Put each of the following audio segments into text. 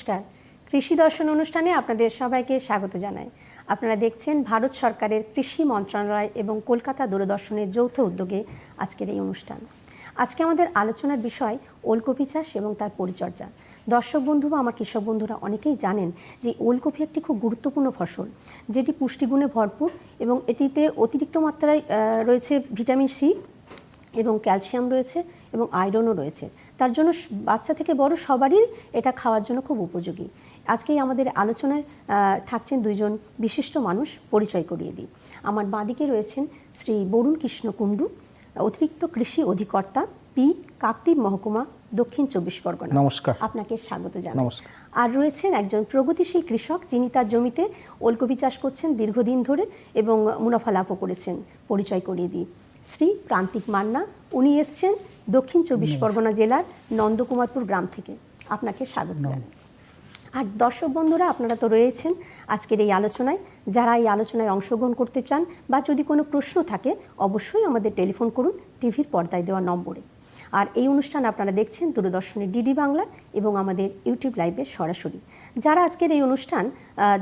নমস্কার। কৃষি দর্শন অনুষ্ঠানে আপনাদের সবাইকে স্বাগত জানাই। আপনারা দেখছেন ভারত সরকারের কৃষি মন্ত্রণালয় এবং কলকাতা দূরদর্শনের যৌথ উদ্যোগে আজকের এই অনুষ্ঠান। আজকে আমাদের আলোচনার বিষয় ওলকপি চাষ এবং তার পরিচর্যা। দর্শক বন্ধু বা আমার কৃষক বন্ধুরা অনেকেই জানেন যে ওলকপি একটি খুব গুরুত্বপূর্ণ ফসল, যেটি পুষ্টিগুণে ভরপুর এবং এটিতে অতিরিক্ত মাত্রায় রয়েছে ভিটামিন সি এবং ক্যালসিয়াম রয়েছে এবং আয়রনও রয়েছে। তার জন্য বাচ্চা থেকে বড় সবারই এটা খাওয়ার জন্য খুব উপযোগী। আজকেই আমাদের আলোচনায় থাকছেন দুইজন বিশিষ্ট মানুষ পরিচয় করিয়ে দিই। আমার বাঁদিকে রয়েছেন শ্রী বরুণ কৃষ্ণ কুণ্ডু অতিরিক্ত কৃষি অধিকর্তা পি কাকদ্বীপ মহকুমা দক্ষিণ চব্বিশ পরগনা। নমস্কার। আপনাকে স্বাগত জানাই। আর রয়েছেন একজন প্রগতিশীল কৃষক যিনি তার জমিতে ওলকপি চাষ করছেন দীর্ঘদিন ধরে এবং মুনাফা লাভও করেছেন। পরিচয় করিয়ে দিই। শ্রী প্রান্তিক মান্না উনি এসছেন দক্ষিণ চব্বিশ পরগনা জেলার নন্দকুমারপুর গ্রাম থেকে আপনাকে স্বাগত জানাই। আর দর্শক বন্ধুরা আপনারা তো রয়েছেন আজকের এই আলোচনায়। যারা এই আলোচনায় অংশগ্রহণ করতে চান বা যদি কোনো প্রশ্ন থাকে অবশ্যই আমাদের টেলিফোন করুন টিভির পর্দায় দেওয়া নম্বরে। আর এই অনুষ্ঠান আপনারা দেখছেন দূরদর্শনের ডিডি বাংলা এবং আমাদের ইউটিউব লাইভে সরাসরি। যারা আজকের এই অনুষ্ঠান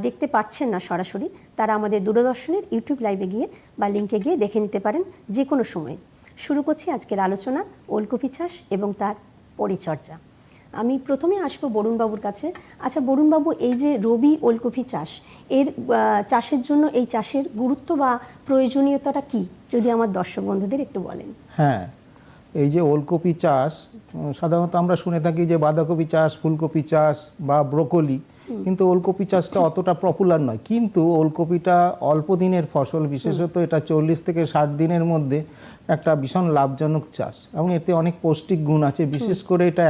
দেখতে পাচ্ছেন না সরাসরি তারা আমাদের দূরদর্শনের ইউটিউব লাইভে গিয়ে বা লিঙ্কে গিয়ে দেখে নিতে পারেন যে কোনো সময়। শুরু করছি আজকের আলোচনা, ওলকপি চাষ এবং তার পরিচর্যা। আমি প্রথমে আসব বরুণবাবুর কাছে। আচ্ছা বরুণবাবু, এই যে রবি ওলকপি চাষ, এর চাষের জন্য এই চাষের গুরুত্ব বা প্রয়োজনীয়তাটা কি? যদি আমার দর্শক বন্ধুদের একটু বলেন। হ্যাঁ এই যে ওলকপি চাষ সাধারণত আমরা শুনে থাকি যে বাঁধাকপি চাষ, ফুলকপি চাষ বা ব্রোকলি কিন্তু ওলকপি চাষটা অতটা পপুলার নয়। কিন্তু ওলকপিটা অল্প দিনের ফসল বিশেষত এটা চল্লিশ থেকে ষাট দিনের মধ্যে একটা ভীষণ লাভজনক চাষ এবং এতে অনেক পৌষ্টিক গুণ আছে। বিশেষ করে এটা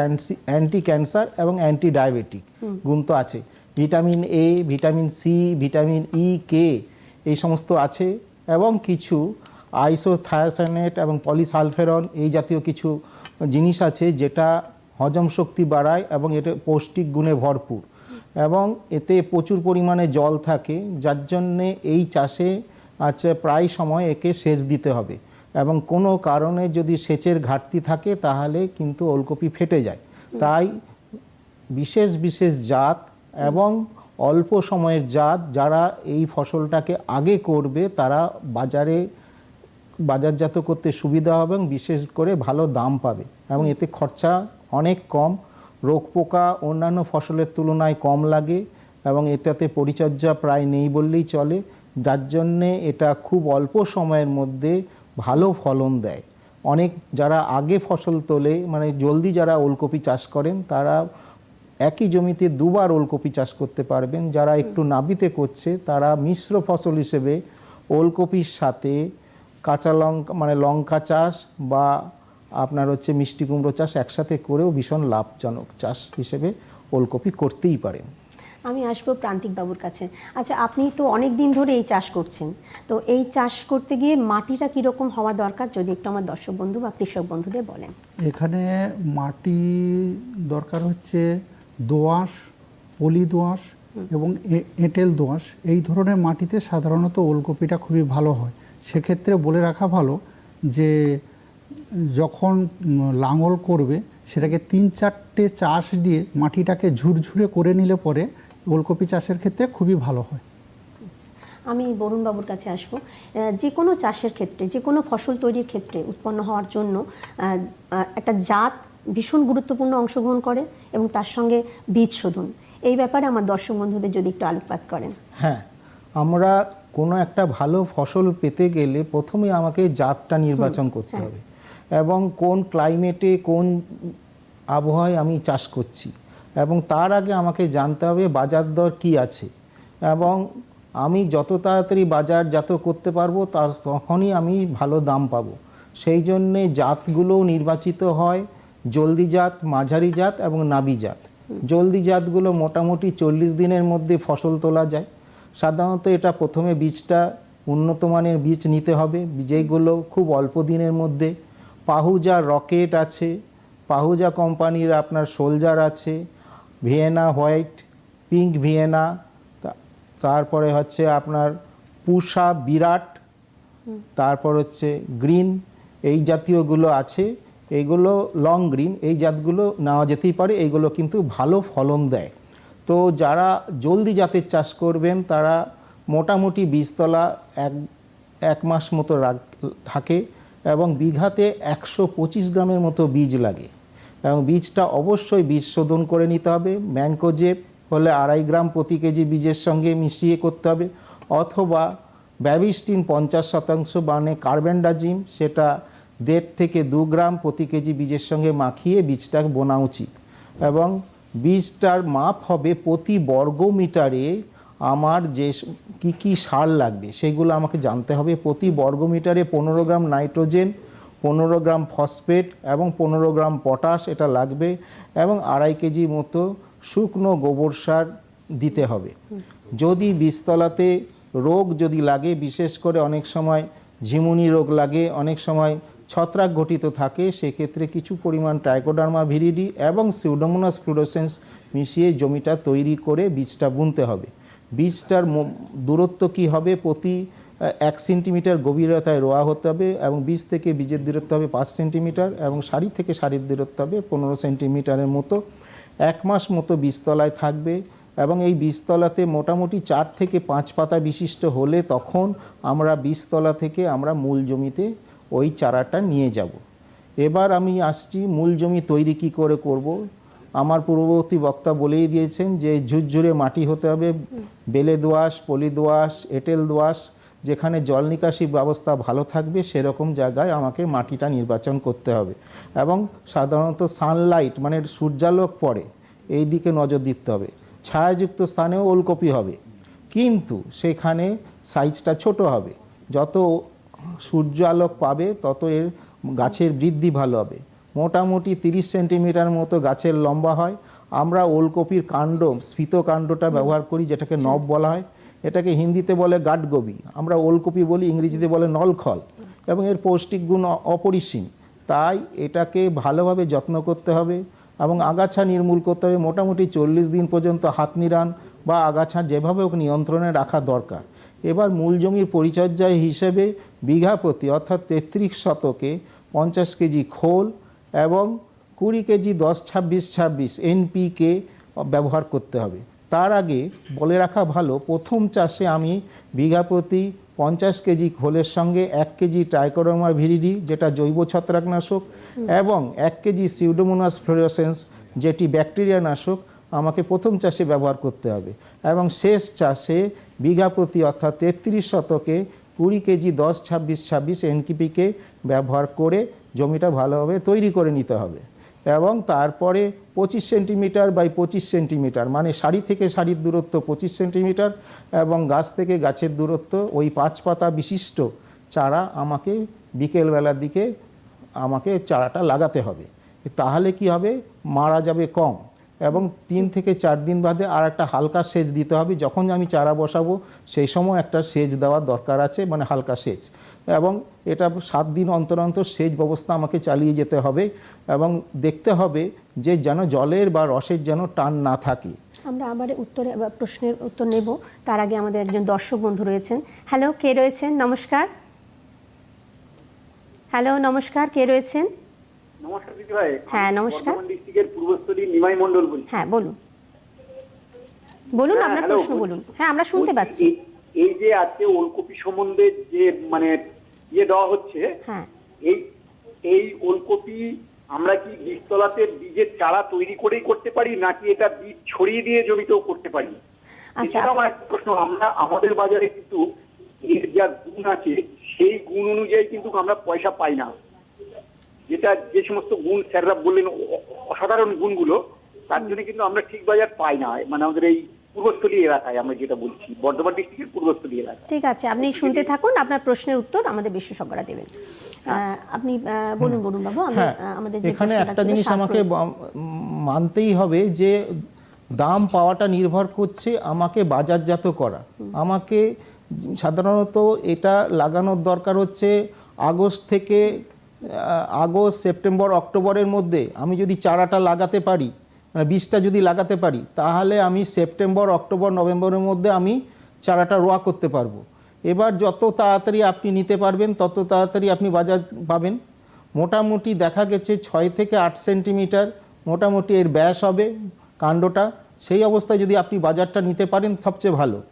অ্যান্টি ক্যান্সার এবং অ্যান্টি ডায়াবেটিক গুণ তো আছে। Vitamin A vitamin C vitamin E K এই সমস্ত আছে এবং কিছু আইসোথায়াসানেট এবং পলিসালফেরন এই জাতীয় কিছু জিনিস আছে যেটা হজম শক্তি বাড়ায় এবং এটা পৌষ্টিক গুণে ভরপুর। এবং এতে প্রচুর পরিমাণে জল থাকে, যার জন্যে এই চাষে আছে প্রায় সময় একে সেচ দিতে হবে। এবং কোনো কারণে যদি সেচের ঘাটতি থাকে, তাহলে কিন্তু ওলকপি ফেটে যায়। তাই বিশেষ বিশেষ জাত এবং অল্প সময়ের জাত যারা এই ফসলটাকে আগে করবে, তারা বাজারে বাজারজাত করতে সুবিধা হবে এবং বিশেষ করে ভালো দাম পাবে। এবং এতে খরচা অনেক কম। রোগ পোকা অন্যান্য ফসলের তুলনায় কম লাগে এবং এটাতে পরিচর্যা প্রায় নেই বললেই চলে, যার জন্যে এটা খুব অল্প সময়ের মধ্যে ভালো ফলন দেয়। অনেক যারা আগে ফসল তোলে মানে জলদি যারা ওলকপি চাষ করেন, তারা একই জমিতে দুবার ওলকপি চাষ করতে পারবেন। যারা একটু নাবিতে করছে, তারা মিশ্র ফসল হিসেবে ওলকপির সাথে কাঁচা লঙ্কা মানে লঙ্কা চাষ বা আপনার হচ্ছে মিষ্টি কুমড়ো চাষ একসাথে করেও ভীষণ লাভজনক চাষ হিসেবে ওলকপি করতেই পারেন। আমি আসব প্রান্তিক বাবুর কাছে। আচ্ছা আপনি তো অনেক দিন ধরে এই চাষ করছেন। তো এই চাষ করতে গিয়ে মাটিটা কীরকম হওয়া দরকার? যদি একটু আমার দর্শক বন্ধু বা কৃষক বন্ধুদের বলেন। এখানে মাটি দরকার হচ্ছে দোআঁশ পলি দোআঁশ এবং এ- এঁটেল দোআঁশ। এই ধরনের মাটিতে সাধারণত ওলকপিটা খুবই ভালো হয়। সেক্ষেত্রে বলে রাখা ভালো যে যখন লাঙল করবে সেটাকে তিন চারটে চাষ দিয়ে মাটিটাকে ঝুরঝুরে করে নিলে পরে ওলকপি চাষের ক্ষেত্রে খুবই ভালো হয়। আমি বরুণবাবুর কাছে আসব। যে কোনো চাষের ক্ষেত্রে যে কোনো ফসল তৈরির ক্ষেত্রে উৎপন্ন হওয়ার জন্য একটা জাত ভীষণ গুরুত্বপূর্ণ অংশগ্রহণ করে এবং তার সঙ্গে বীজ শোধন। এই ব্যাপারে আমার দর্শক বন্ধুদের যদি একটু আলোকপাত করেন। হ্যাঁ আমরা কোনো একটা ভালো ফসল পেতে গেলে প্রথমে আমাকে জাতটা নির্বাচন করতে হবে। এবং কোন ক্লাইমেটে কোন আবহাওয়ায় আমি চাষ করছি এবং তার আগে আমাকে জানতে হবে বাজার দর কী আছে এবং আমি যত তাড়াতাড়ি বাজারজাত করতে পারব তার তখনই আমি ভালো দাম পাবো। সেই জন্যে জাতগুলোও নির্বাচিত হয় জলদি জাত, মাঝারি জাত এবং নাবি জাত। জলদি জাতগুলো মোটামুটি চল্লিশ দিনের মধ্যে ফসল তোলা যায়। সাধারণত এটা প্রথমে বীজটা উন্নত মানের বীজ নিতে হবে, যেগুলো খুব অল্প দিনের মধ্যে পাহুজা রকেট আছে পাহুজা কোম্পানির আপনার সোলজার আছে ভিয়েনা হোয়াইট পিঙ্ক ভিয়েনা তারপরে হচ্ছে আপনার পুষা বিরাট তারপর হচ্ছে গ্রিন এই জাতীয়গুলো আছে এইগুলো লং গ্রিন এই জাতগুলো নেওয়া যেতেই পারে এইগুলো কিন্তু ভালো ফলন দেয়। তো যারা জলদি জাতের চাষ করবেন তারা মোটামুটি বীজতলা এক এক মাস মতো রাখ- থাকে এবং বিঘাতে একশো পঁচিশ গ্রামের মতো বীজ লাগে। এবং বীজটা অবশ্যই বীজ শোধন করে নিতে হবে। ম্যাংকোজেব হলে আড়াই গ্রাম প্রতি কেজি বীজের সঙ্গে মিশিয়ে করতে হবে। অথবা ব্যাবিস্টিন পঞ্চাশ শতাংশ মানে কার্বেন্ডাজিম, সেটা দেড় থেকে দু গ্রাম প্রতি কেজি বীজের সঙ্গে মাখিয়ে বীজটা বোনা উচিত। এবং বীজটার মাপ হবে প্রতি বর্গ মিটারে আমার যে কি কি সার লাগবে সেগুলো আমাকে জানতে হবে। প্রতি বর্গ মিটারে পনেরো গ্রাম নাইট্রোজেন, পনেরো গ্রাম ফসফেট এবং পনেরো গ্রাম পটাশ এটা লাগবে এবং আড়াই কেজি মতো শুকনো গোবর সার দিতে হবে। যদি বীজতলাতে রোগ যদি লাগে, বিশেষ করে অনেক সময় ঝিমুনি রোগ লাগে, অনেক সময় ছত্রাক ঘটিত থাকে, সেক্ষেত্রে কিছু পরিমাণ ট্রাইকোডার্মা ভিরিডি এবং সিউডোমোনাস ফ্লুরোসেন্স মিশিয়ে জমিটা তৈরি করে বীজটা বুনতে হবে। বীজটার দূরত্ব কি হবে? প্রতি এক সেন্টিমিটার গভীরতায় রোয়া হতে হবে এবং বীজ থেকে বীজের দূরত্ব হবে পাঁচ সেন্টিমিটার এবং সারি থেকে সারির দূরত্ব হবে পনেরো সেন্টিমিটারের মতো। এক মাস মতো বীজতলায় থাকবে এবং এই বীজতলাতে মোটামুটি চার থেকে পাঁচ পাতা বিশিষ্ট হলে তখন আমরা বীজতলা থেকে আমরা মূল জমিতে ওই চারাটা নিয়ে যাব। এবার আমি আসছি মূল জমি তৈরি কী করে করব? আমার পূর্ববর্তী বক্তা বলেই দিয়েছেন যে ঝুরঝুরে মাটি হতে হবে, বেলে দোআঁশ, পলি দোআঁশ, এঁটেল দোআঁশ, যেখানে জল নিকাশি ব্যবস্থা ভালো থাকবে সেরকম জায়গায় আমাকে মাটিটা নির্বাচন করতে হবে। এবং সাধারণত সানলাইট মানে সূর্যালোক পড়ে, এই দিকে নজর দিতে হবে। ছায়াযুক্ত স্থানেও ওলকপি হবে। কিন্তু সেখানে সাইজটা ছোট হবে। যত সূর্য আলোক পাবে, তত এর গাছের বৃদ্ধি ভালো হবে। মোটামুটি তিরিশ সেন্টিমিটার মতো গাছের লম্বা হয়। আমরা ওলকপির কাণ্ড স্ফীত কাণ্ডটা ব্যবহার করি যেটাকে নব বলা হয়। এটাকে হিন্দিতে বলে গাটগবি। আমরা ওলকপি বলি ইংরেজিতে বলে নলখল। এবং এর পৌষ্টিক গুণ অপরিসীম। তাই এটাকে ভালোভাবে যত্ন করতে হবে এবং আগাছা নির্মূল করতে হবে। মোটামুটি চল্লিশ দিন পর্যন্ত হাত নিরান বা আগাছা যেভাবে হোক নিয়ন্ত্রণে রাখা দরকার। এবার মূল জমির পরিচর্যা হিসেবে বিঘা প্রতি অর্থাৎ তেত্রিশ শতকে পঞ্চাশ কেজি খোল এবং কুড়ি কেজি দশ ছাব্বিশ ছাব্বিশ এনপিকে ব্যবহার করতে হবে। তার আগে বলে রাখা ভালো, প্রথম চাষে আমি বিঘা প্রতি পঞ্চাশ কেজি খোলের সঙ্গে এক কেজি ট্রাইকোডার্মা ভিরিডি, যেটা জৈব ছত্রাকনাশক, এবং এক কেজি সিউডোমোনাস ফ্লোরোসেন্স, যেটি ব্যাকটেরিয়া নাশক, আমাকে প্রথম চাষে ব্যবহার করতে হবে। এবং শেষ চাষে বিঘা প্রতি অর্থাৎ তেত্রিশ শতকে কুড়ি কেজি, দশ, ছাব্বিশ ছাব্বিশ এনকিপিকে ব্যবহার করে জমিটা ভালোভাবে তৈরি করে নিতে হবে। এবং তারপরে পঁচিশ সেন্টিমিটার বাই পঁচিশ সেন্টিমিটার মানে সারি থেকে সারির দূরত্ব পঁচিশ সেন্টিমিটার এবং গাছ থেকে গাছের দূরত্ব ওই পাঁচ পাতা বিশিষ্ট চারা আমাকে বিকেলবেলার দিকে আমাকে চারাটা লাগাতে হবে। তাহলে কি হবে? মারা যাবে কম। এবং তিন থেকে চার দিন বাদে আর একটা হালকা সেচ দিতে হবে। যখন আমি চারা বসাবো, সেই সময় একটা সেচ দেওয়ার দরকার আছে মানে হালকা সেচ। এবং এটা সাত দিন অন্তর অন্তর সেচ ব্যবস্থা আমাকে চালিয়ে যেতে হবে এবং দেখতে হবে যে যেন জলের বা রসের যেন টান না থাকে। আমরা আবার উত্তরে প্রশ্নের উত্তর নেব। তার আগে আমাদের একজন দর্শক বন্ধু রয়েছেন। হ্যালো কে রয়েছেন? নমস্কার। হ্যালো নমস্কার, কে রয়েছেন? নমস্কার দিদি ভাই। হ্যাঁ, নমস্কার। ডিস্ট্রিক্টের পূর্বস্থলী নিমাই মন্ডল বলছি। হ্যাঁ বলুন। বলুন হ্যাঁ, আপনার প্রশ্ন বলুন। হ্যাঁ আমরা শুনতে পাচ্ছি। এই- যে আজকে ওলকপি সম্বন্ধে যে মানে ইয়ে দেওয়া হচ্ছে হ্যাঁ। এই এই ওলকপি আমরা কি বীজতলাতে বীজের চারা তৈরি করেই করতে পারি নাকি এটা বীজ ছড়িয়ে দিয়ে জমিতেও করতে পারি? আচ্ছা। এছাড়াও আমার একটা প্রশ্ন। আমরা আমাদের বাজারে কিন্তু এর যা গুণ আছে সেই গুণ অনুযায়ী কিন্তু আমরা পয়সা পাই না। যেটা যে সমস্ত গুণ স্যাররা বললেন অসাধারণ গুণগুলো তার জন্য কিন্তু আমরা ঠিক বাজার পাই না। মানে আমাদের এই পূর্বস্থলী এলাকায় আমরা যেটা বলছি বর্ধমান ডিস্ট্রিক্টের পূর্বস্থলী এলাকায়। ঠিক আছে আপনি শুনতে থাকুন আপনার প্রশ্নের উত্তর আমাদের বিশেষজ্ঞরা দেবেন। আহ, আপনি বলুন বলুন বাবু হ্যাঁ আমাদের এখানে একটা জিনিস আমাকে মানতেই হবে যে দাম পাওয়াটা নির্ভর করছে আমাকে বাজারজাত করা। আমাকে সাধারণত এটা লাগানোর দরকার হচ্ছে আগস্ট থেকে আগস্ট, সেপ্টেম্বর, অক্টোবরের মধ্যে আমি যদি চারাটা লাগাতে পারি মানে বীজটা যদি লাগাতে পারি, তাহলে আমি সেপ্টেম্বর, অক্টোবর, নভেম্বরের মধ্যে আমি চারাটা রোয়া করতে পারব। এবার যত তাড়াতাড়ি আপনি নিতে পারবেন, তত তাড়াতাড়ি আপনি বাজার পাবেন। মোটামুটি দেখা গেছে ছয় থেকে আট সেন্টিমিটার মোটামুটি এর ব্যাস হবে কাণ্ডটা। সেই অবস্থায় যদি আপনি বাজারটা নিতে পারেন, সবচেয়ে ভালো।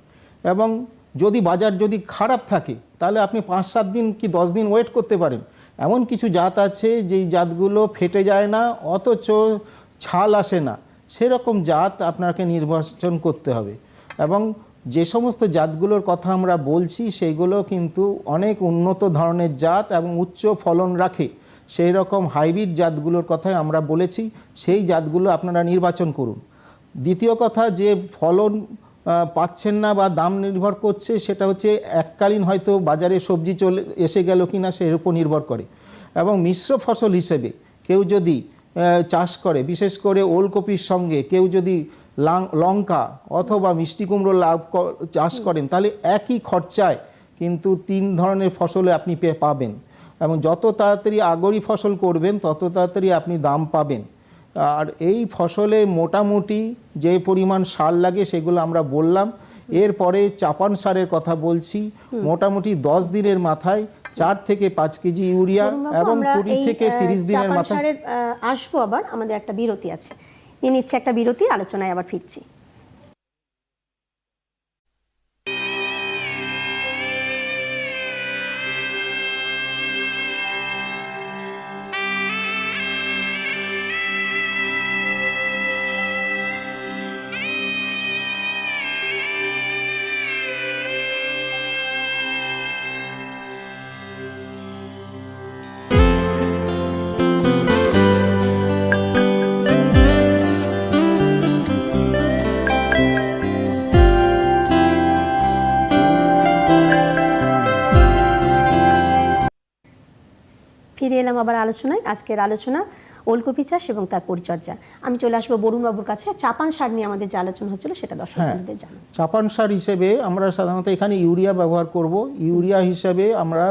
এবং যদি বাজার যদি খারাপ থাকে, তাহলে আপনি পাঁচ সাত দিন কি দশ দিন ওয়েট করতে পারেন। এমন কিছু জাত আছে যেই জাতগুলো ফেটে যায় না, অথচ ছাল আসে না। সেরকম জাত আপনাকে নির্বাচন করতে হবে। এবং যে সমস্ত জাতগুলোর কথা আমরা বলছি সেইগুলো কিন্তু অনেক উন্নত ধরনের জাত এবং উচ্চ ফলন রাখে। সেই রকম হাইব্রিড জাতগুলোর কথাই আমরা বলেছি, সেই জাতগুলো আপনারা নির্বাচন করুন। দ্বিতীয় কথা, যে ফলন পাচ্ছেন না বা দাম নির্ভর করছে সেটা হচ্ছে এককালীন হয়তো বাজারে সবজি চলে এসে গেল কি না সের উপর নির্ভর করে। এবং মিশ্র ফসল হিসেবে কেউ যদি চাষ করে বিশেষ করে ওলকপির সঙ্গে কেউ যদি লঙ্কা অথবা মিষ্টি কুমড়ো লাভ চাষ করেন তাহলে একই খরচায় কিন্তু তিন ধরনের ফসলে আপনি পাবেন। এবং যত তাড়াতাড়ি আগরি ফসল করবেন তত তাড়াতাড়ি আপনি দাম পাবেন। আর এই ফসলে মোটামুটি যে পরিমাণ সার লাগে সেগুলো আমরা বললাম। এরপরে চাপান সারের কথা বলছি। মোটামুটি দশ দিনের মাথায় চার থেকে পাঁচ কেজি ইউরিয়া এবং কুড়ি থেকে তিরিশ দিনের মাথায় আসব আবার আমাদের একটা বিরতি আছে। নিয়ে নিচ্ছে একটা বিরতি আলোচনায় আবার ফিরছি। ফিরে এলাম আবার আলোচনায়। আজকের আলোচনা ওলকপি চাষ এবং তার পরিচর্যা। আমি চলে আসব বরুণবাবুর কাছে। চাপান সার নিয়ে আমাদের যে আলোচনা হচ্ছিল সেটা দর্শক হ্যাঁ। বন্ধুদের জানান। চাপান সার হিসেবে আমরা সাধারণত এখানে ইউরিয়া ব্যবহার করব। ইউরিয়া হিসেবে আমরা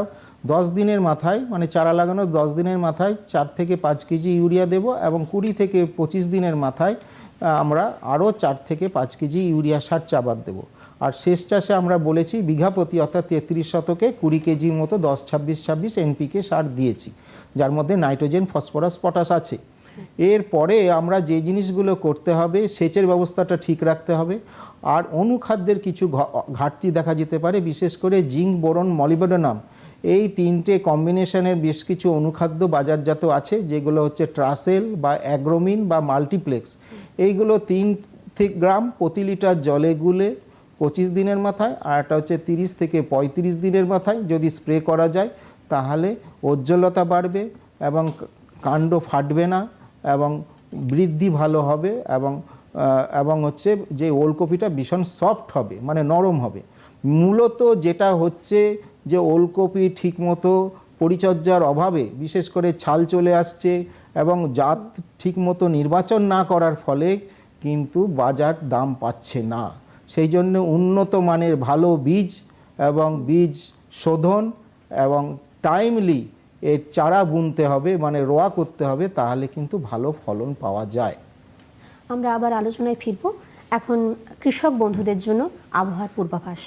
দশ দিনের মাথায় মানে চারা লাগানোর দশ দিনের মাথায় চার থেকে পাঁচ কেজি ইউরিয়া দেব এবং কুড়ি থেকে পঁচিশ দিনের মাথায় আমরা আরও চার থেকে পাঁচ কেজি ইউরিয়া সার চাবার দেব। আর শেষ চাষে আমরা বলেছি বিঘা প্রতি অর্থাৎ তেত্রিশ শতকে কুড়ি কেজির মতো দশ ছাব্বিশ ছাব্বিশ এনপিকে সার দিয়েছি। যার মধ্যে নাইট্রোজেন, ফসফরাস, পটাশ আছে। এরপরে আমরা যে জিনিসগুলো করতে হবে, সেচের ব্যবস্থাটা ঠিক রাখতে হবে। আর অনুখাদ্যের কিছু ঘাটতি দেখা যেতে পারে, বিশেষ করে জিঙ্ক, বোরন মলিবেডোনাম এই তিনটে কম্বিনেশনের বেশ কিছু অনুখাদ্য বাজারজাত আছে, যেগুলো হচ্ছে ট্রাসেল বা অ্যাগ্রোমিন বা মাল্টিপ্লেক্স। এইগুলো তিন গ্রাম প্রতি লিটার জলে গুলে পঁচিশ দিনের মাথায়, আর একটা হচ্ছে তিরিশ থেকে পঁয়ত্রিশ দিনের মাথায় যদি স্প্রে করা যায় তাহলে উজ্জ্বলতা বাড়বে এবং কাণ্ড ফাটবে না এবং বৃদ্ধি ভালো হবে এবং এবং হচ্ছে যে ওলকপিটা ভীষণ সফট হবে মানে নরম হবে। মূলত যেটা হচ্ছে যে ওলকপি ঠিকমতো পরিচর্যার অভাবে, বিশেষ করে ছাল চলে আসছে এবং জাত ঠিকমতো নির্বাচন না করার ফলে কিন্তু বাজার দাম পাচ্ছে না। সেই জন্য উন্নত মানের ভালো বীজ এবং বীজ শোধন এবং টাইমলি এর চারা বুনতে হবে মানে রোয়া করতে হবে, তাহলে কিন্তু ভালো ফলন পাওয়া যায়। আমরা আবার আলোচনায় ফিরব। এখন কৃষক বন্ধুদের জন্য আবহাওয়ার পূর্বাভাস।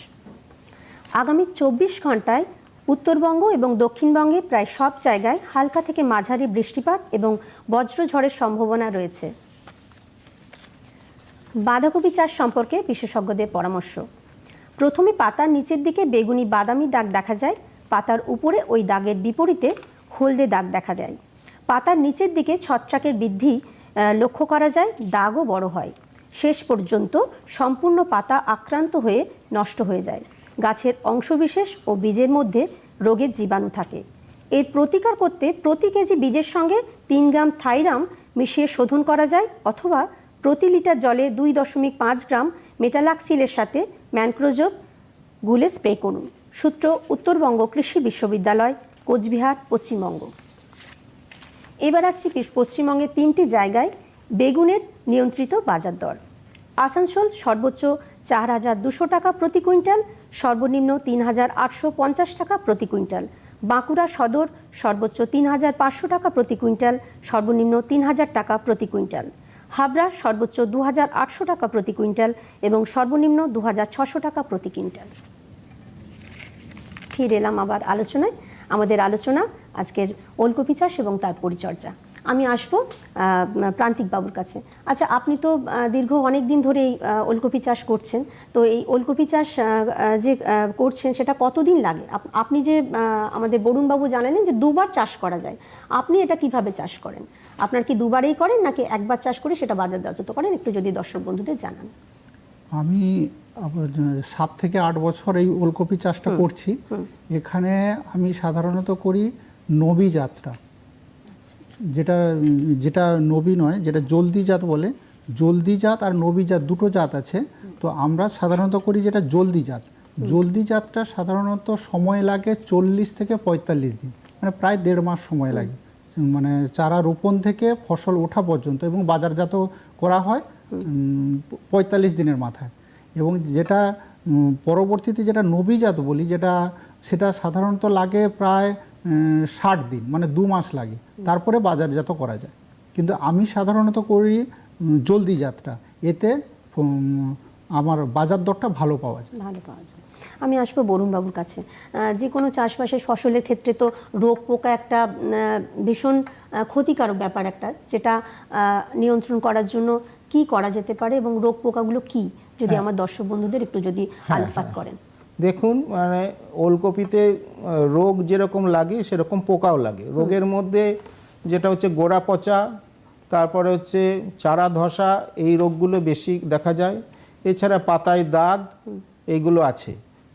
আগামী চব্বিশ ঘন্টায় উত্তরবঙ্গ এবং দক্ষিণবঙ্গে প্রায় সব জায়গায় হালকা থেকে মাঝারি বৃষ্টিপাত এবং বজ্রঝড়ের সম্ভাবনা রয়েছে। বাঁধাকপি চাষ সম্পর্কে বিশেষজ্ঞদের পরামর্শ। প্রথমে পাতার নিচের দিকে বেগুনি বাদামি দাগ দেখা যায়। পাতার উপরে ওই দাগের বিপরীতে হলদে দাগ দেখা দেয়। পাতার নিচের দিকে ছত্রাকের বৃদ্ধি লক্ষ্য করা যায়, দাগও বড় হয়। শেষ পর্যন্ত সম্পূর্ণ পাতা আক্রান্ত হয়ে নষ্ট হয়ে যায়। গাছের অংশবিশেষ ও বীজের মধ্যে রোগের জীবাণু থাকে। এর প্রতিকার করতে প্রতি কেজি বীজের সঙ্গে তিন গ্রাম থাইরাম মিশিয়ে শোধন করা যায় অথবা প্রতি লিটার জলে দুই দশমিক পাঁচ গ্রাম মেটালাক্সিলের সাথে ম্যানক্রোজব গুলে স্প্রে করুন। সূত্র উত্তরবঙ্গ কৃষি বিশ্ববিদ্যালয়, কোচবিহার, পশ্চিমবঙ্গ। এবার আসছি পশ্চিমবঙ্গের তিনটি জায়গায় বেগুনের নিয়ন্ত্রিত বাজার দর। আসানসোল সর্বোচ্চ চার হাজার দুশো টাকা প্রতি কুইন্টাল, সর্বনিম্ন তিন হাজার আটশো পঞ্চাশ টাকা প্রতি কুইন্টাল। বাঁকুড়া সদর সর্বোচ্চ তিন হাজার পাঁচশো টাকা প্রতি কুইন্টাল, সর্বনিম্ন তিন হাজার টাকা প্রতি কুইন্টাল। হাবড়া সর্বোচ্চ দু হাজার আটশো টাকা প্রতি কুইন্টাল এবং সর্বনিম্ন দু হাজার ছশো টাকা প্রতি কুইন্টাল। ফিরে এলাম আবার আলোচনায়। আমাদের আলোচনা, আজকের ওলকপি চাষ এবং তার পরিচর্যা। আমি আসব প্রান্তিক বাবুর কাছে। আচ্ছা আপনি তো দীর্ঘ অনেক দিন ধরে এই ওলকপি চাষ করছেন। তো এই ওলকপি চাষ যে করছেন, সেটা কতদিন লাগে? আপ- আপনি যে আমাদের বরুণবাবু জানালেন যে দুবার চাষ করা যায়। আপনি এটা কীভাবে চাষ করেন? আপনার কি দুবারেই করেন, নাকি একবার চাষ করে সেটা বাজার বাজারজাত করেন? একটু যদি দর্শক বন্ধুদের জানান। আমি সাত থেকে আট বছর এই ওলকপি চাষটা করছি। এখানে আমি সাধারণত করি নবী জাতটা যেটা যেটা নবী নয় যেটা জলদি জাত বলে জলদি জাত আর নবী জাত দুটো জাত আছে। তো আমরা সাধারণত করি যেটা জলদি জাত। জলদি যাত্রা সাধারণত সময় লাগে চল্লিশ থেকে পঁয়তাল্লিশ দিন। মানে প্রায় দেড় মাস সময় লাগে। মানে চারা রোপণ থেকে ফসল ওঠা পর্যন্ত এবং বাজারজাত করা হয়। পঁয়তাল্লিশ দিনের মাথায়। এবং যেটা পরবর্তীতে যেটা নবীজাত বলি, যেটা, সেটা সাধারণত লাগে প্রায় ষাট দিন মানে দু মাস লাগে। তারপরে বাজারজাত করা যায়। কিন্তু আমি সাধারণত করি জলদি জাতটা এতে আমার বাজার দরটা ভালো পাওয়া যায়। ভালো পাওয়া যায়। আমি আসব বরুণবাবুর কাছে। যে কোনো চাষবাসের ফসলের ক্ষেত্রে তো রোগ পোকা একটা ভীষণ ক্ষতিকারক ব্যাপার একটা, যেটা নিয়ন্ত্রণ করার জন্য কি করা যেতে পারে এবং রোগ পোকাগুলো কি? যদি আমার দর্শক বন্ধুদের একটু যদি আলোকপাত করেন। দেখুন মানে ওলকপিতে রোগ যেরকম লাগে সেরকম পোকাও লাগে। রোগের মধ্যে যেটা হচ্ছে গোড়া পচা তারপরে হচ্ছে চারা ধসা এই রোগগুলো বেশি দেখা যায়। এছাড়া পাতায় দাগ এইগুলো আছে।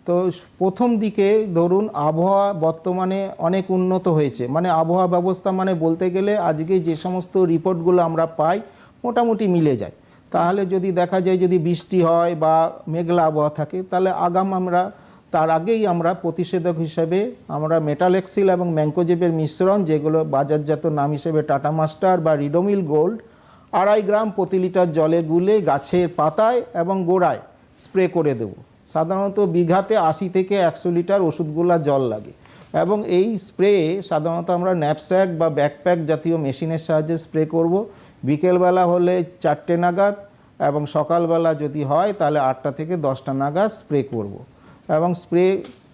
তো প্রথম দিকে ধরুন আবহাওয়া বর্তমানে অনেক উন্নত হয়েছে। মানে আবহাওয়া ব্যবস্থা মানে বলতে গেলে আজকে যে সমস্ত রিপোর্টগুলো আমরা পাই মোটামুটি মিলে যায়। তাহলে যদি দেখা যায় যদি বৃষ্টি হয় বা মেঘলা আবহাওয়া থাকে, তাহলে আগাম আমরা, তার আগেই আমরা প্রতিষেধক হিসেবে আমরা মেটালেক্সিল এবং ম্যাঙ্কোজেবের মিশ্রণ, যেগুলো বাজারজাত নাম হিসেবে টাটা মাস্টার বা রিডোমিল গোল্ড, আড়াই গ্রাম প্রতি লিটার জলে গুলে গাছের পাতায় এবং গোড়ায় স্প্রে করে দেব। সাধারণত বিঘাতে আশি থেকে একশো লিটার ওষুধগুলা জল লাগে। এবং এই স্প্রে সাধারণত আমরা ন্যাপস্যাক বা ব্যাকপ্যাক জাতীয় মেশিনের সাহায্যে স্প্রে করব। বিকেলবেলা হলে চারটে নাগাদ এবং সকালবেলা যদি হয় তাহলে আটটা থেকে দশটা নাগাদ স্প্রে করব। এবং স্প্রে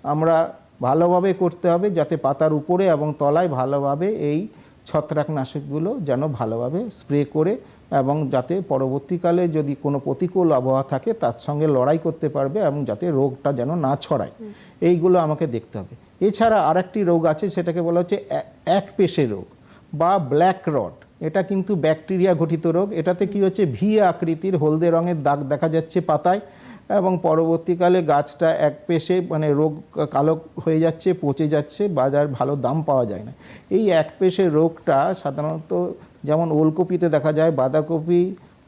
আমরা ভালোভাবে করতে হবে যাতে পাতার উপরে এবং তলায় ভালোভাবে এই ছত্রাকনাশকগুলো যেন ভালোভাবে স্প্রে করে এবং যাতে পরবর্তীকালে যদি কোনো প্রতিকূল আবহাওয়া থাকে তার সঙ্গে লড়াই করতে পারবে এবং যাতে রোগটা যেন না ছড়ায়। এইগুলো আমাকে দেখতে হবে। এছাড়া আরেকটি রোগ আছে সেটাকে বলা হচ্ছে এক পেশে রোগ বা ব্ল্যাক রড এটা কিন্তু ব্যাকটেরিয়া ঘটিত রোগ। এটাতে কি হচ্ছে? ভি আকৃতির হলদে রঙের দাগ দেখা যাচ্ছে পাতায় এবং পরবর্তীকালে গাছটা এক পেশে মানে রোগ কালো হয়ে যাচ্ছে, পচে যাচ্ছে, বাজার ভালো দাম পাওয়া যায় না। এই এক পেশে রোগটা সাধারণত যেমন ওলকপিতে দেখা যায়, বাঁধাকপি,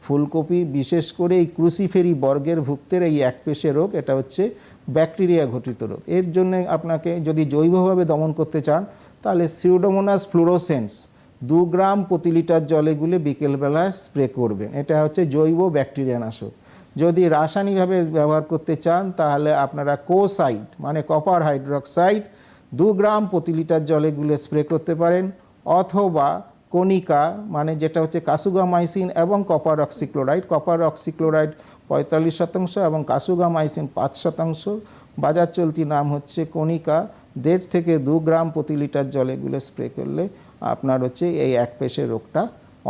ফুলকপি, বিশেষ করে এই ক্রুসিফেরি বর্গের ভুক্তের এই এক পেশে রোগ, এটা হচ্ছে ব্যাকটেরিয়া ঘটিত রোগ। এর জন্য আপনাকে যদি জৈবভাবে দমন করতে চান, তাহলে সিউডোমোনাস ফ্লোরোসেন্স দু গ্রাম প্রতি লিটার জলে গুলে বিকেলবেলা স্প্রে করবেন এটা হচ্ছে জৈব ব্যাকটেরিয়া নাশক যদি রাসায়নিকভাবে ব্যবহার করতে চান, তাহলে আপনারা কোসাইড মানে কপার হাইড্রক্সাইড, দু গ্রাম প্রতি লিটার জলে গুলে স্প্রে করতে পারেন, অথবা কণিকা মানে যেটা হচ্ছে কাসুগামাইসিন এবং কপার অক্সিক্লোরাইড। কপার অক্সিক্লোরাইড পঁয়তাল্লিশ শতাংশ এবং কাসুগামাইসিন পাঁচ শতাংশ। বাজার চলতি নাম হচ্ছে কণিকা। দেড় থেকে দু গ্রাম প্রতি লিটার জলে গুলে স্প্রে করলে আপনার হচ্ছে এই এক পেশে রোগটা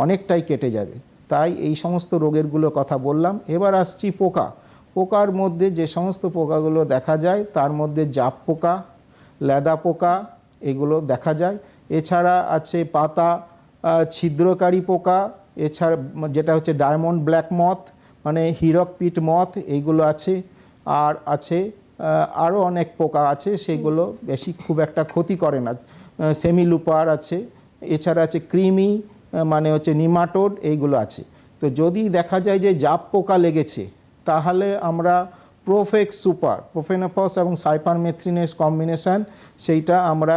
অনেকটাই কেটে যাবে। তাই এই সমস্ত রোগেরগুলো কথা বললাম। এবার আসছি পোকা। পোকার মধ্যে যে সমস্ত পোকাগুলো দেখা যায়, তার মধ্যে জাপ পোকা লেদা পোকা এগুলো দেখা যায়। এছাড়া আছে পাতা ছিদ্রকারী পোকা, এছাড়া যেটা হচ্ছে ডায়মন্ড ব্ল্যাক মথ মানে হিরক পিট মথ এইগুলো আছে। আর আছে আরও অনেক পোকা আছে, সেগুলো বেশি খুব একটা ক্ষতি করে না। সেমিলুপার আছে এছাড়া আছে ক্রিমি মানে হচ্ছে নিমাটোড, এইগুলো আছে। তো যদি দেখা যায় যে জাপ পোকা লেগেছে, তাহলে আমরা প্রোফেক্স সুপার, প্রোফেনাফস এবং সাইপারমেথ্রিনের কম্বিনেশন, সেইটা আমরা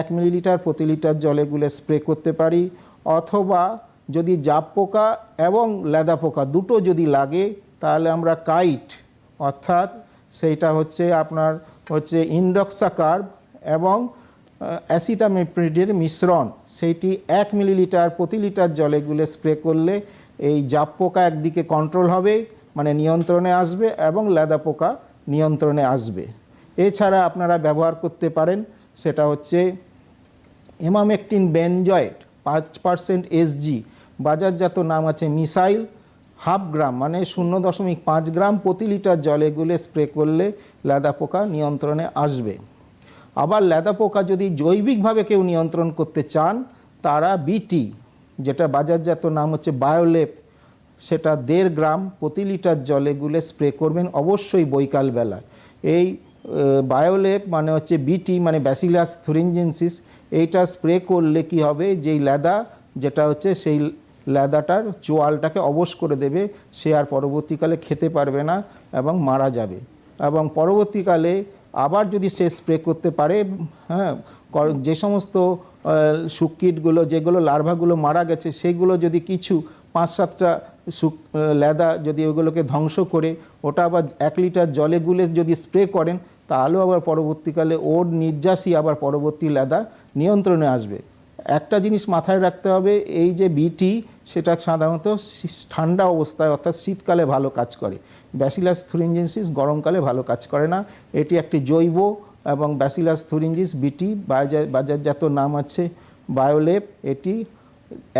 এক মিলিলিটার প্রতি লিটার জলে গুলে স্প্রে করতে পারি। অথবা যদি জাপ পোকা এবং লেদা পোকা দুটো যদি লাগে, তাহলে আমরা কাইট, অর্থাৎ সেইটা হচ্ছে আপনার হচ্ছে ইন্ডক্সাকার্ব এবং অ্যাসিটামেপ্রিডের মিশ্রণ, সেইটি এক মিলিলিটার প্রতি লিটার জলে গুলে স্প্রে করলে এই জাপ পোকা একদিকে কন্ট্রোল হবে মানে নিয়ন্ত্রণে আসবে এবং লেদা পোকা নিয়ন্ত্রণে আসবে। এছাড়া আপনারা ব্যবহার করতে পারেন, সেটা হচ্ছে এমামেকটিন বেনজয়েট পাঁচ পার্সেন্ট এসজি বাজারজাত নাম আছে মিসাইল, হাফ গ্রাম মানে শূন্য দশমিক পাঁচ গ্রাম প্রতি লিটার জলে গুলে স্প্রে করলে লেদা পোকা নিয়ন্ত্রণে আসবে। আবার লেদা পোকা যদি জৈবিকভাবে কেউ নিয়ন্ত্রণ করতে চান, তারা বিটি যেটা বাজারজাত নাম হচ্ছে বায়োলেপ, সেটা দেড় গ্রাম প্রতি লিটার জলে গুলে স্প্রে করবেন অবশ্যই বৈকাল বেলায়। এই বায়োলেপ মানে হচ্ছে বিটি মানে ব্যাসিলাস থুরিনজেন্সিস এইটা স্প্রে করলে কি হবে? যেই লেদা, যেটা হচ্ছে সেই লেদাটার চোয়ালটাকে অবশ করে দেবে, সে আর পরবর্তীকালে খেতে পারবে না এবং মারা যাবে। এবং পরবর্তীকালে আবার যদি সে স্প্রে করতে পারে হ্যাঁ যে সমস্ত সুকীটগুলো যেগুলো লার্ভাগুলো মারা গেছে, সেগুলো যদি কিছু পাঁচ সাতটা সুক লেদা যদি ওগুলোকে ধ্বংস করে, ওটা আবার এক লিটার জলে গুলে যদি স্প্রে করেন, তাহলেও আবার পরবর্তীকালে ওর নির্যাসই আবার পরবর্তী লেদা নিয়ন্ত্রণে আসবে। একটা জিনিস মাথায় রাখতে হবে, এই যে বিটি সেটা সাধারণত ঠান্ডা অবস্থায়, অর্থাৎ শীতকালে ভালো কাজ করে। ব্যাসিলাস থুরিনজেন্সিস গরমকালে ভালো কাজ করে না। এটি একটি জৈব এবং ব্যাসিলাস থুরিনজিস বিটি বাজার বাজারজাত নাম আছে বায়োলেপ এটি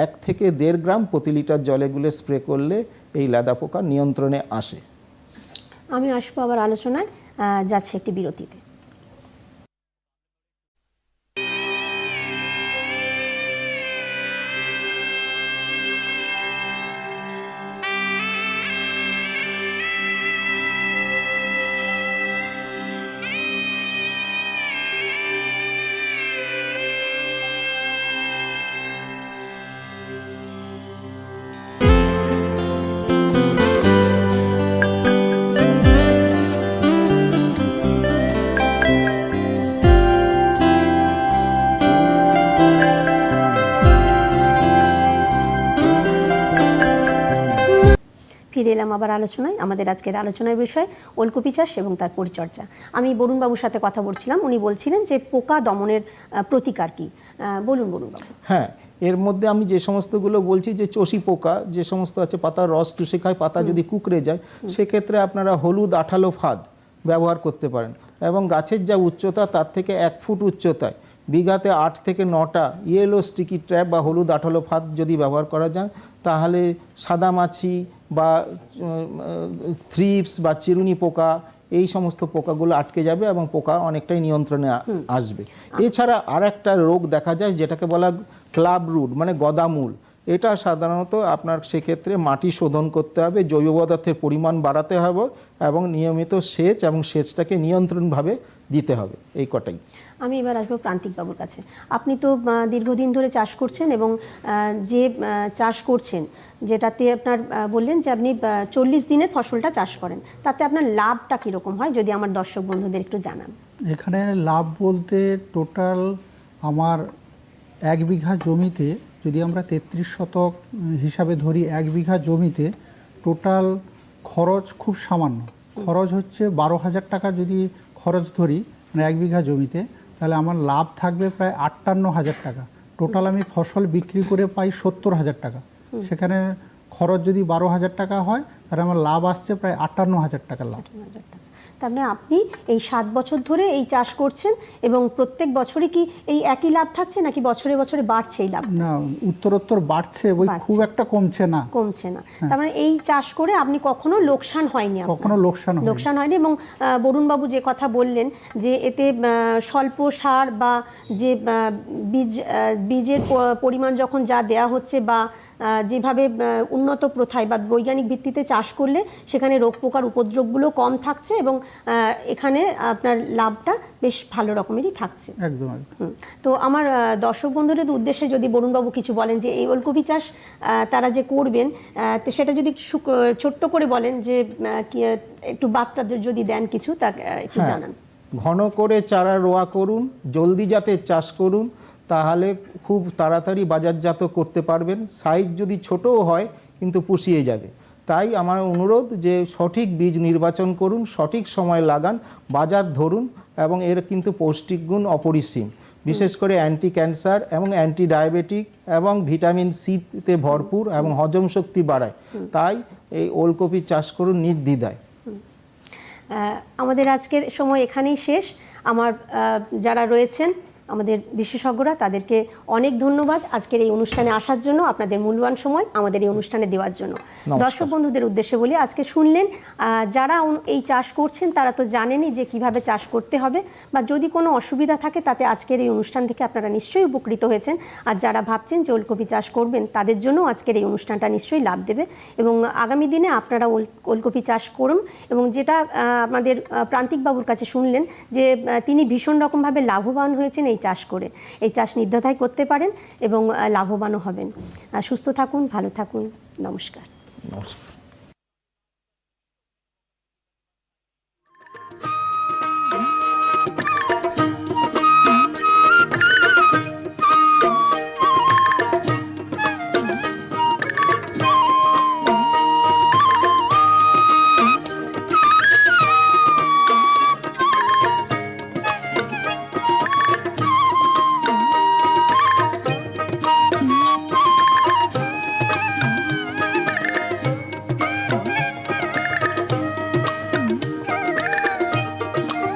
এক থেকে দেড় গ্রাম প্রতি লিটার জলে গুলে স্প্রে করলে এই লাদা পোকা নিয়ন্ত্রণে আসে। আমি আসব আবার আলোচনায় যাচ্ছে একটি বিরতিতে। ফিরে এলাম আবার আলোচনায় আমাদের আজকের আলোচনার বিষয় ওলকপি চাষ এবং তার পরিচর্যা। আমি বরুণবাবুর সাথে কথা বলছিলাম উনি বলছিলেন যে পোকা দমনের প্রতিকার কি? বলুন বরুণবাবু। হ্যাঁ এর মধ্যে আমি যে সমস্তগুলো বলছি যে চষি পোকা যে সমস্ত আছে পাতার রস চুষে খায় পাতা যদি কুকড়ে যায় সেক্ষেত্রে আপনারা হলুদ আঠালো ফাঁদ ব্যবহার করতে পারেন এবং গাছের যা উচ্চতা তার থেকে এক ফুট উচ্চতায় বিঘাতে আট থেকে নটা ইয়েলো স্টিকি ট্র্যাপ বা হলুদ আঠালো ফাঁদ যদি ব্যবহার করা যায় তাহলে সাদামাছি বা থ্রিপস বা চিরুনি পোকা এই সমস্ত পোকাগুলো আটকে যাবে এবং পোকা অনেকটাই নিয়ন্ত্রণে আসবে। এছাড়া আর একটা রোগ দেখা যায় যেটাকে বলা ক্লাব রুট মানে গদামূল। এটা সাধারণত আপনার সেক্ষেত্রে মাটি শোধন করতে হবে জৈব পদার্থের পরিমাণ বাড়াতে হবে এবং নিয়মিত সেচ এবং সেচটাকে নিয়ন্ত্রণভাবে দিতে হবে এই কটাই। আমি এবার আসব প্রান্তিক বাবুর কাছে। আপনি তো দীর্ঘদিন ধরে চাষ করছেন এবং যে চাষ করছেন যেটাতে আপনার বললেন যে আপনি চল্লিশ দিনের ফসলটা চাষ করেন তাতে আপনার লাভটা কীরকম হয় যদি আমার দর্শক বন্ধুদের একটু জানান? এখানে লাভ বলতে টোটাল আমার এক বিঘা জমিতে যদি আমরা তেত্রিশ শতক হিসাবে ধরি এক বিঘা জমিতে টোটাল খরচ খুব সামান্য। খরচ হচ্ছে বারো হাজার টাকা যদি খরচ ধরি মানে এক বিঘা জমিতে তাহলে আমার লাভ থাকবে প্রায় আটান্ন হাজার টাকা। টোটাল আমি ফসল বিক্রি করে পাই সত্তর হাজার টাকা। সেখানে খরচ যদি বারো হাজার টাকা হয় তাহলে আমার লাভ আসছে প্রায় আটান্ন হাজার টাকা লাভ। তার মানে আপনি এই সাত বছর ধরে এই চাষ করছেন এবং প্রত্যেক বছরই কি এই একই লাভ থাকছে নাকি বছরে বছরে বাড়ছে এই লাভ? না উত্তরোত্তর বাড়ছে ওই খুব একটা কমছে না। কমছে না। তার মানে এই চাষ করে আপনি কখনো লোকসান হয়নি? কখনো লোকসান লোকসান হয়নি এবং বরুণবাবু যে কথা বললেন যে এতে স্বল্প সার বা যে বীজ বীজের পরিমাণ যখন যা দেয়া হচ্ছে বা যেভাবে উন্নত প্রথায় বা বৈজ্ঞানিক ভিত্তিতে চাষ করলে সেখানে রোগ পোকার উপদ্রবগুলো কম থাকছে এবং এখানে আপনার লাভটা বেশ ভালো রকমেরই থাকছে। একদম তো আমার দর্শক বন্ধুদের উদ্দেশ্যে যদি বরুণবাবু কিছু বলেন যে এই ওলকপি চাষ তারা যে করবেন তো সেটা যদি ছোট্ট করে বলেন যে একটু বার্তা যদি দেন কিছু তা একটু হ্যাঁ। জানান। ঘন করে চারা রোয়া করুন জলদি যাতে চাষ করুন তাহলে খুব তাড়াতাড়ি বাজারজাত করতে পারবেন। সাইজ যদি ছোটও হয়, কিন্তু পুষিয়ে যাবে। তাই আমার অনুরোধ যে সঠিক বীজ নির্বাচন করুন, সঠিক সময় লাগান, বাজার ধরুন এবং এর কিন্তু পৌষ্টিক গুণ অপরিসীম। বিশেষ করে অ্যান্টি ক্যান্সার এবং অ্যান্টি ডায়াবেটিক এবং ভিটামিন সিতে ভরপুর এবং হজম শক্তি বাড়ায়। তাই এই ওলকপি চাষ করুন নির্দ্বিধায়। আমাদের আজকের সময় এখানেই শেষ। আমার যারা রয়েছেন আমাদের বিশেষজ্ঞরা তাদেরকে অনেক ধন্যবাদ আজকের এই অনুষ্ঠানে আসার জন্য আপনাদের মূল্যবান সময় আমাদের এই অনুষ্ঠানে দেওয়ার জন্য। দর্শক বন্ধুদের উদ্দেশ্যে বলি আজকে শুনলেন যারা এই চাষ করছেন তারা তো জানেনই যে কীভাবে চাষ করতে হবে বা যদি কোনো অসুবিধা থাকে তাতে আজকের এই অনুষ্ঠান থেকে আপনারা নিশ্চয়ই উপকৃত হয়েছেন। আর যারা ভাবছেন যে ওলকপি চাষ করবেন তাদের জন্য আজকের এই অনুষ্ঠানটা নিশ্চয়ই লাভ দেবে। এবং আগামী দিনে আপনারা ওল- ওলকপি চাষ করুন এবং যেটা আমাদের আহ, প্রান্তিক বাবুর কাছে শুনলেন যে তিনি ভীষণ রকমভাবে লাভবান হয়েছেন এই চাষ করে। এই চাষ নির্দ্বিধায় করতে পারেন এবং লাভবানও হবেন। সুস্থ থাকুন, ভালো থাকুন। নমস্কার। নমস্কার।